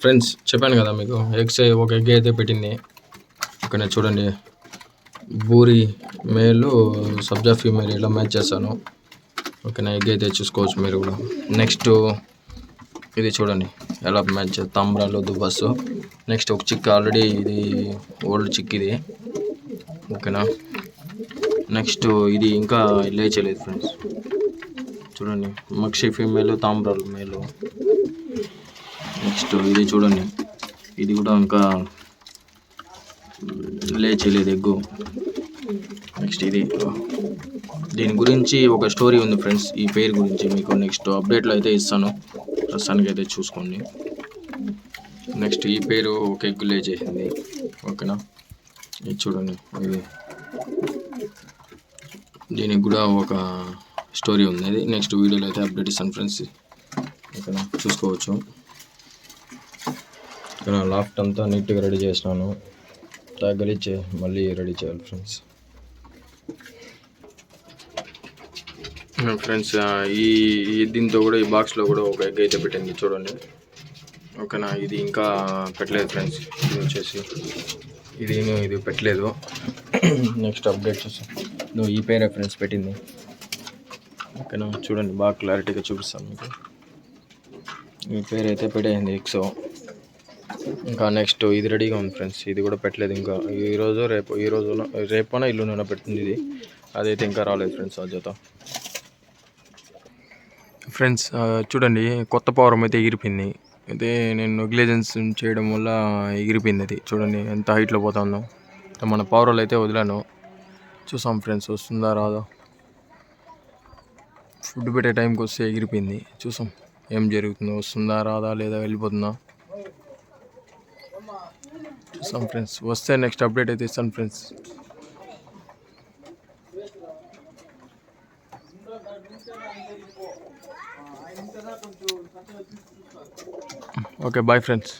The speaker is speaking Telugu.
ఫ్రెండ్స్ చెప్పాను కదా మీకు ఎగ్స్ ఒక ఎగ్ అయితే పెట్టింది. ఇక్కడ చూడండి బూరి మేలు సబ్జా ఫీమేల్ ఇలా మ్యాచ్ చేశాను. ఓకేనా ఎగ్ అయితే చూసుకోవచ్చు మీరు కూడా. నెక్స్ట్ ఇది చూడండి ఎలా మ్యాచ్ చే- తాంబ్రాలు దుబాసు నెక్స్ట్ ఒక చిక్ ఆల్రెడీ ఇది ఓల్డ్ చిక్ ఇది. ఓకేనా నెక్స్ట్ ఇది ఇంకా లేచలేదు ఫ్రెండ్స్ చూడండి మక్షి ఫీమేల్ తాంబ్రాలు మేలు. నెక్స్ట్ ఇది చూడండి. ఇది కూడా ఇంకా లేచలేదు ఎగ్గు. నెక్స్ట్ ఇది. దీని గురించి ఒక స్టోరీ ఉంది ఫ్రెండ్స్. ఈ పేరు గురించి మీకు నెక్స్ట్ అప్డేట్లో అయితే ఇస్తాను. ప్రస్తుతానికి అయితే చూసుకోండి. నెక్స్ట్ ఈ పేరు ఒక ఎగ్గు లేచేసింది. ఓకేనా? ఇది చూడండి. ఇది దీనికి కూడా ఒక స్టోరీ ఉంది. అది నెక్స్ట్ వీడియోలో అయితే అప్డేట్ ఇస్తాను ఫ్రెండ్స్. ఓకేనా? చూసుకోవచ్చు. ఇక్కడ లాఫ్ట్ అంతా నీట్గా రెడీ చేసినాను. తగ్గలిచ్చే మళ్ళీ రెడీ చేయాలి ఫ్రెండ్స్. ఫ్రెండ్స్ ఈ దీంతో కూడా ఈ బాక్స్లో కూడా ఒక ఎగ్ అయితే పెట్టింది చూడండి. ఓకేనా? ఇది ఇంకా పెట్టలేదు ఫ్రెండ్స్. ఇది వచ్చేసి ఇది ఇది పెట్టలేదు. నెక్స్ట్ అప్డేట్ చూసాం నువ్వు ఈ పేరే ఫ్రెండ్స్ పెట్టింది. ఓకేనా? చూడండి బాగా క్లారిటీగా చూపిస్తాను మీకు. ఈ పేరు అయితే పెట్టేసింది ఎక్సో ఇంకా నెక్స్ట్ ఇది రెడీగా ఉంది ఫ్రెండ్స్ ఇది కూడా పెట్టలేదు ఇంకా. ఈరోజు రేపు ఈ రోజు రేపన ఇల్లునైనా పెట్టింది ఇది. అదైతే ఇంకా రాలేదు ఫ్రెండ్స్ ఆ జత. ఫ్రెండ్స్ చూడండి కొత్త పవరం అయితే ఎగిరిపోయింది. అయితే నేను నెగ్లిజెన్స్ చేయడం వల్ల ఎగిరిపోయింది అది. చూడండి ఎంత హైట్లో పోతుందో మన పవర్లు అయితే వదిలాను. చూసాం ఫ్రెండ్స్ వస్తుందా రాదా? ఫుడ్ పెట్టే టైంకి వస్తే ఎగిరిపోయింది. చూసాం ఏం జరుగుతుందో వస్తుందా రాదా లేదా వెళ్ళిపోతుందా? చూసాం ఫ్రెండ్స్ వస్తే నెక్స్ట్ అప్డేట్ అయితే ఇస్తాను ఫ్రెండ్స్ ఓకే బాయ్ ఫ్రెండ్స్